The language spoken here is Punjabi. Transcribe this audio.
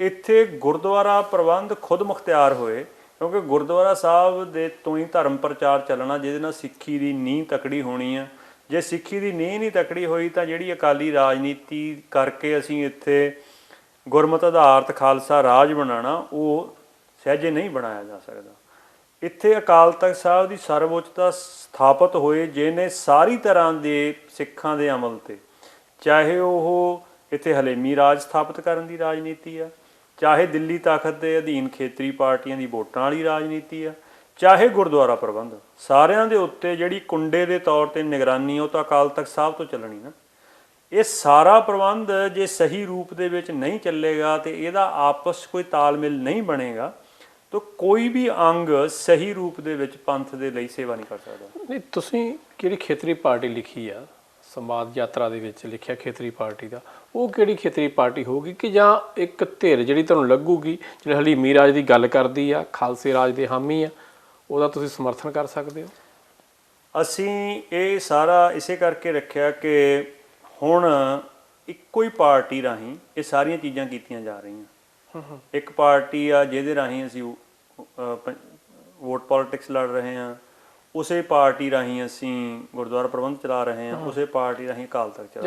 ਇੱਥੇ ਗੁਰਦੁਆਰਾ ਪ੍ਰਬੰਧ ਖੁਦ ਮੁਖਤਿਆਰ ਹੋਏ, ਕਿਉਂਕਿ ਗੁਰਦੁਆਰਾ ਸਾਹਿਬ ਦੇ ਤੋਂ ਹੀ ਧਰਮ ਪ੍ਰਚਾਰ ਚੱਲਣਾ, ਜਿਹਦੇ ਨਾਲ ਸਿੱਖੀ ਦੀ ਨੀਂਹ ਤਕੜੀ ਹੋਣੀ ਆ। ਜੇ ਸਿੱਖੀ ਦੀ ਨੀਂਹ ਨਹੀਂ ਤਕੜੀ ਹੋਈ ਤਾਂ ਜਿਹੜੀ ਅਕਾਲੀ ਰਾਜਨੀਤੀ ਕਰਕੇ ਅਸੀਂ ਇੱਥੇ ਗੁਰਮਤ ਆਧਾਰਿਤ ਖਾਲਸਾ ਰਾਜ ਬਣਾਉਣਾ, ਉਹ ਸਹਿਜੇ ਨਹੀਂ ਬਣਾਇਆ ਜਾ ਸਕਦਾ। ਇੱਥੇ ਅਕਾਲ ਤਖਤ ਸਾਹਿਬ ਦੀ ਸਰਵਉੱਚਤਾ ਸਥਾਪਿਤ ਹੋਏ, ਜਿਹਨੇ ਸਾਰੀ ਤਰ੍ਹਾਂ ਦੇ ਸਿੱਖਾਂ ਦੇ ਅਮਲ ਤੇ, ਚਾਹੇ ਉਹ ਇੱਥੇ ਹਲੇਮੀ ਰਾਜ ਸਥਾਪਿਤ ਕਰਨ ਦੀ ਰਾਜਨੀਤੀ ਆ ਚਾਹੇ ਦਿੱਲੀ ਤਾਕਤ ਦੇ ਅਧੀਨ ਖੇਤਰੀ ਪਾਰਟੀਆਂ ਦੀ ਵੋਟਾਂ ਵਾਲੀ ਰਾਜਨੀਤੀ ਆ, ਚਾਹੇ ਗੁਰਦੁਆਰਾ ਪ੍ਰਬੰਧ, ਸਾਰਿਆਂ ਦੇ ਉੱਤੇ ਜਿਹੜੀ ਕੁੰਡੇ ਦੇ ਤੌਰ ਤੇ ਨਿਗਰਾਨੀ ਉਹ ਤਾਂ ਅਕਾਲ ਤਖਤ ਸਾਹਿਬ ਤੋਂ ਚੱਲਣੀ ਨਾ। ਇਹ ਸਾਰਾ ਪ੍ਰਬੰਧ ਜੇ ਸਹੀ ਰੂਪ ਦੇ ਵਿੱਚ ਨਹੀਂ ਚੱਲੇਗਾ ਤੇ ਇਹਦਾ ਆਪਸ 'ਚ ਕੋਈ ਤਾਲਮੇਲ ਨਹੀਂ ਬਣੇਗਾ, ਤਾਂ ਕੋਈ ਵੀ ਅੰਗ ਸਹੀ ਰੂਪ ਦੇ ਵਿੱਚ ਪੰਥ ਦੇ ਲਈ ਸੇਵਾ ਨਹੀਂ ਕਰ ਸਕਦਾ। ਨਹੀਂ, ਤੁਸੀਂ ਕਿਹੜੀ ਖੇਤਰੀ ਪਾਰਟੀ ਲਿਖੀ ਆ? ਸਮਾਜ ਯਾਤਰਾ ਦੇ ਵਿੱਚ ਲਿਖਿਆ ਖੇਤਰੀ ਪਾਰਟੀ ਦਾ ਉਹ ਕਿਹੜੀ ਖੇਤਰੀ ਪਾਰਟੀ ਹੋਊਗੀ ਕਿ ਜਾਂ ਇੱਕ ਧਿਰ ਜਿਹੜੀ ਤੁਹਾਨੂੰ ਲੱਗੂਗੀ ਜਿਹੜੀ ਹਲੀਮੀ ਰਾਜ ਦੀ ਗੱਲ ਕਰਦੀ ਆ ਖਾਲਸੇ ਰਾਜ ਦੇ ਹਾਮੀ ਆ ਉਹਦਾ ਤੁਸੀਂ ਸਮਰਥਨ ਕਰ ਸਕਦੇ ਹੋ? ਅਸੀਂ ਇਹ ਸਾਰਾ ਇਸੇ ਕਰਕੇ ਰੱਖਿਆ ਕਿ ਹੁਣ ਇੱਕੋ ਹੀ ਪਾਰਟੀ ਰਾਹੀਂ ਇਹ ਸਾਰੀਆਂ ਚੀਜ਼ਾਂ ਕੀਤੀਆਂ ਜਾ ਰਹੀਆਂ। ਇੱਕ ਪਾਰਟੀ ਆ ਜਿਹਦੇ ਰਾਹੀਂ ਅਸੀਂ ਵੋਟ ਪੋਲਿਟਿਕਸ ਲੜ ਰਹੇ ਹਾਂ ਉਸੇ ਪਾਰਟੀ ਰਾਹੀਂ ਅਸੀਂ ਗੁਰਦੁਆਰਾ ਪ੍ਰਬੰਧ ਚਲਾ ਰਹੇ ਹਾਂ ਉਸੇ ਪਾਰਟੀ ਰਾਹੀਂ ਅਕਾਲ ਤਖਤ ਚਲਾ